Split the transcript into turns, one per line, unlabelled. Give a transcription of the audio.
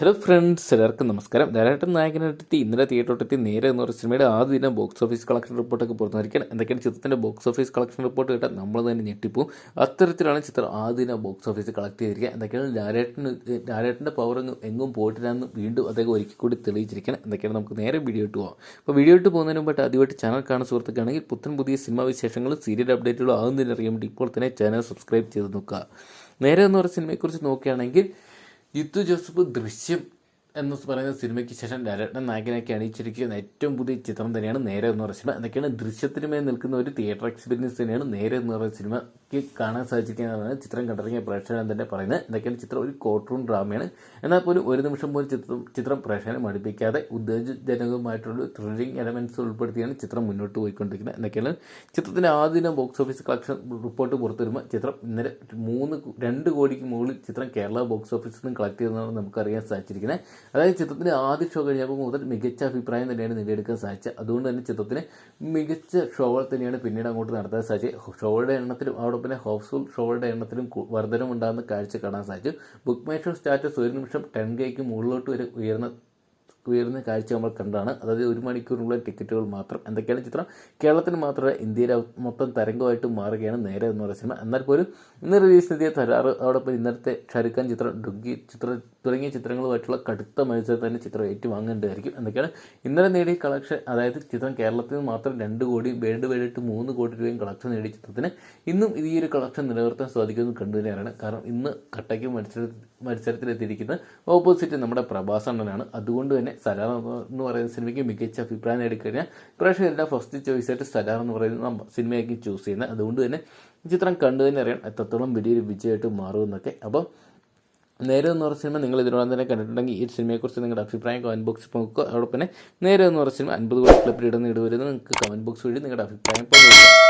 Hello friends എല്ലാവർക്കും നമസ്കാരം. ധാരാളം നായകനെത്തി ഇന്നലെ തിയേറ്ററോട്ടെത്തി നേരെ എന്ന് പറഞ്ഞ സിനിമയുടെ ആദ്യ ദിനം ബോക്സ് ഓഫീസ് കളക്ഷൻ റിപ്പോർട്ടൊക്കെ പുറത്തുവരിക്കാൻ എന്തൊക്കെയാണ് ചിത്രത്തിന്റെ ബോക്സ് ഓഫീസ് കളക്ഷൻ റിപ്പോർട്ട് കേട്ടാൽ നമ്മൾ തന്നെ ഞെട്ടിപ്പോവും. അത്തരത്തിലാണ് ചിത്രം ആദ്യ ദിനം ബോക്സ് ഓഫീസ് കളക്ട് ചെയ്തിരിക്കുക. എന്തൊക്കെയാണ് ലാലേട്ടന് ലാലേട്ടന്റെ പവർ എങ്ങും പോയിട്ടില്ലാന്ന് വീണ്ടും അദ്ദേഹം ഒരിക്കൽ കൂടി തെളിയിച്ചിരിക്കണം എന്തൊക്കെയാണ് നമുക്ക് നേരെ വീഡിയോ ഇട്ട് പോകാം അപ്പോൾ വീഡിയോ ഇട്ട് പോകുന്നതിന് മുമ്പായിട്ട് ആദ്യമായിട്ട് ചാനൽ കാണുന്ന സുഹൃത്തുക്കാണെങ്കിൽ പുത്തൻ പുതിയ സിനിമാ വിശേഷങ്ങളും സീരിയൽ അപ്ഡേറ്റുകളും ആകുന്നതിന് അറിയാൻ വേണ്ടി ഇപ്പോൾ തന്നെ ചാനൽ സബ്സ്ക്രൈബ് ചെയ്ത് നോക്കുക. നേരെ എന്ന് പറഞ്ഞ സിനിമയെക്കുറിച്ച് നോക്കുകയാണെങ്കിൽ ജിത്തു ജോസഫ് ദൃശ്യം എന്ന് പറയുന്ന സിനിമയ്ക്ക് ശേഷം ഡയറക്ടർ നായകനാക്കി അണിയിച്ചിരിക്കുന്ന ഏറ്റവും പുതിയ ചിത്രം തന്നെയാണ് നേരെ എന്ന് പറയുന്ന സിനിമ. എന്തൊക്കെയാണ്? ദൃശ്യത്തിന് മേൽ നിൽക്കുന്ന ഒരു തിയേറ്റർ എക്സ്പീരിയൻസ് തന്നെയാണ് നേരെ എന്ന് പറയുന്ന സിനിമയ്ക്ക് കാണാൻ സാധിക്കുന്നതാണ് ചിത്രം കണ്ടിറങ്ങിയ പ്രേക്ഷകൻ തന്നെ പറയുന്നത്. എന്തൊക്കെയാണ്? ചിത്രം ഒരു കോർട്ടൂൺ ഡ്രാമയാണ് എന്നാൽ പോലും ഒരു നിമിഷം പോലും ചിത്രം ചിത്രം പ്രേക്ഷകനെ മടുപ്പിക്കാതെ ഉദ്ദേശജനകമായിട്ടുള്ള ത്രില്ലിംഗ് എലമെന്റ്സ് ഉൾപ്പെടുത്തിയാണ് ചിത്രം മുന്നോട്ട് പോയിക്കൊണ്ടിരിക്കുന്നത്. എന്തൊക്കെയാണ്? ചിത്രത്തിന്റെ ആദ്യ ബോക്സ് ഓഫീസ് കളക്ഷൻ റിപ്പോർട്ട് പുറത്തു വരുമ്പോൾ ചിത്രം ഇന്നലെ മൂന്ന് രണ്ട് കോടിക്ക് മുകളിൽ ചിത്രം കേരള ബോക്സ് ഓഫീസിൽ നിന്ന് കളക്ട് ചെയ്തതാണ് നമുക്കറിയാൻ സാധിച്ചിരിക്കുന്നത്. അതായത് ചിത്രത്തിന്റെ ആദ്യ ഷോ കഴിഞ്ഞപ്പോൾ മുതൽ മികച്ച അഭിപ്രായം തന്നെയാണ് നേടിയെടുക്കാൻ സാധിച്ചത്. അതുകൊണ്ട് തന്നെ ചിത്രത്തിന് മികച്ച ഷോകൾ തന്നെയാണ് പിന്നീട് അങ്ങോട്ട് നടത്താൻ സാധിച്ചത്. ഷോകളുടെ എണ്ണത്തിലും അതോടൊപ്പം ഹൗസ്ഫുൾ ഷോകളുടെ എണ്ണത്തിലും വർധനമുണ്ടാകുന്ന കാഴ്ച കാണാൻ സാധിച്ചു. ബുക്ക് മൈ ഷോ സ്റ്റാറ്റസ് ഒരു നിമിഷം ടെൻ കെക്ക് മുകളിലോട്ട് വരെ ഉയർന്ന ഉയർന്ന കാഴ്ച നമ്മൾ കണ്ടാണ്. അതായത് ഒരു മണിക്കൂറിനുള്ള ടിക്കറ്റുകൾ മാത്രം. എന്തൊക്കെയാണ് ചിത്രം? കേരളത്തിന് മാത്രമല്ല ഇന്ത്യയിലെ മൊത്തം തരംഗമായിട്ട് മാറുകയാണ് നേരെ എന്ന് പറയുന്ന സിനിമ. എന്നാൽ പോലും ഇന്ന് റിലീസ് ചെയ്ത തരാറ് അതോടൊപ്പം ഇന്നത്തെ ഷാരൂഖ് ഖാൻ ചിത്രം ഡുഗി ചിത്ര തുടങ്ങിയ ചിത്രങ്ങളുമായിട്ടുള്ള കടുത്ത മത്സരം തന്നെ ചിത്രം ഏറ്റുവാങ്ങേണ്ടതായിരിക്കും. എന്തൊക്കെയാണ്? ഇന്നലെ നേടിയ കളക്ഷൻ അതായത് ചിത്രം കേരളത്തിൽ നിന്ന് മാത്രം രണ്ട് കോടി വേൾഡ് വൈഡായിട്ട് മൂന്ന് കോടി രൂപയും കളക്ഷൻ നേടിയ ചിത്രത്തിന് ഇന്നും ഈ ഒരു കളക്ഷൻ നിലനിർത്താൻ സാധിക്കുമെന്ന് കണ്ടു തന്നെയാണ് കാരണം ഇന്ന് കട്ടയ്ക്ക് മത്സര മത്സരത്തിലെത്തിയിരിക്കുന്ന ഓപ്പോസിറ്റ് നമ്മുടെ പ്രഭാസ് അണ്ണനാണ്. അതുകൊണ്ട് തന്നെ സലാർ എന്ന് പറയുന്ന സിനിമയ്ക്ക് മികച്ച അഭിപ്രായം നേടിക്കഴിഞ്ഞാൽ പ്രേക്ഷകരുടെ ഫസ്റ്റ് ചോയ്സ് ആയിട്ട് സലാർ എന്ന് പറയുന്ന സിനിമയായിരിക്കും ചൂസ് ചെയ്യുന്നത്. അതുകൊണ്ട് തന്നെ ചിത്രം കണ്ടു തന്നെ അറിയാം എത്രത്തോളം വലിയൊരു വിജയമായിട്ട് മാറുമെന്നൊക്കെ അപ്പം നേരെ എന്ന് പറഞ്ഞ സിനിമ നിങ്ങൾ ഇതിനോടൊപ്പം തന്നെ കണ്ടിട്ടുണ്ടെങ്കിൽ ഈ സിനിമയെക്കുറിച്ച് നിങ്ങളുടെ അഭിപ്രായം കമന്റ് ബോക്സിൽ നോക്കുക അതോടൊപ്പം തന്നെ നേരെ എന്ന് പറഞ്ഞ സിനിമ അൻപത് കോടി ക്ലബിൽ ഇടുന്ന ഇടുവരുന്നത് നിങ്ങൾക്ക് കമന്റ് ബോക്സ് വഴി നിങ്ങളുടെ അഭിപ്രായം പങ്കുവയ്ക്കുക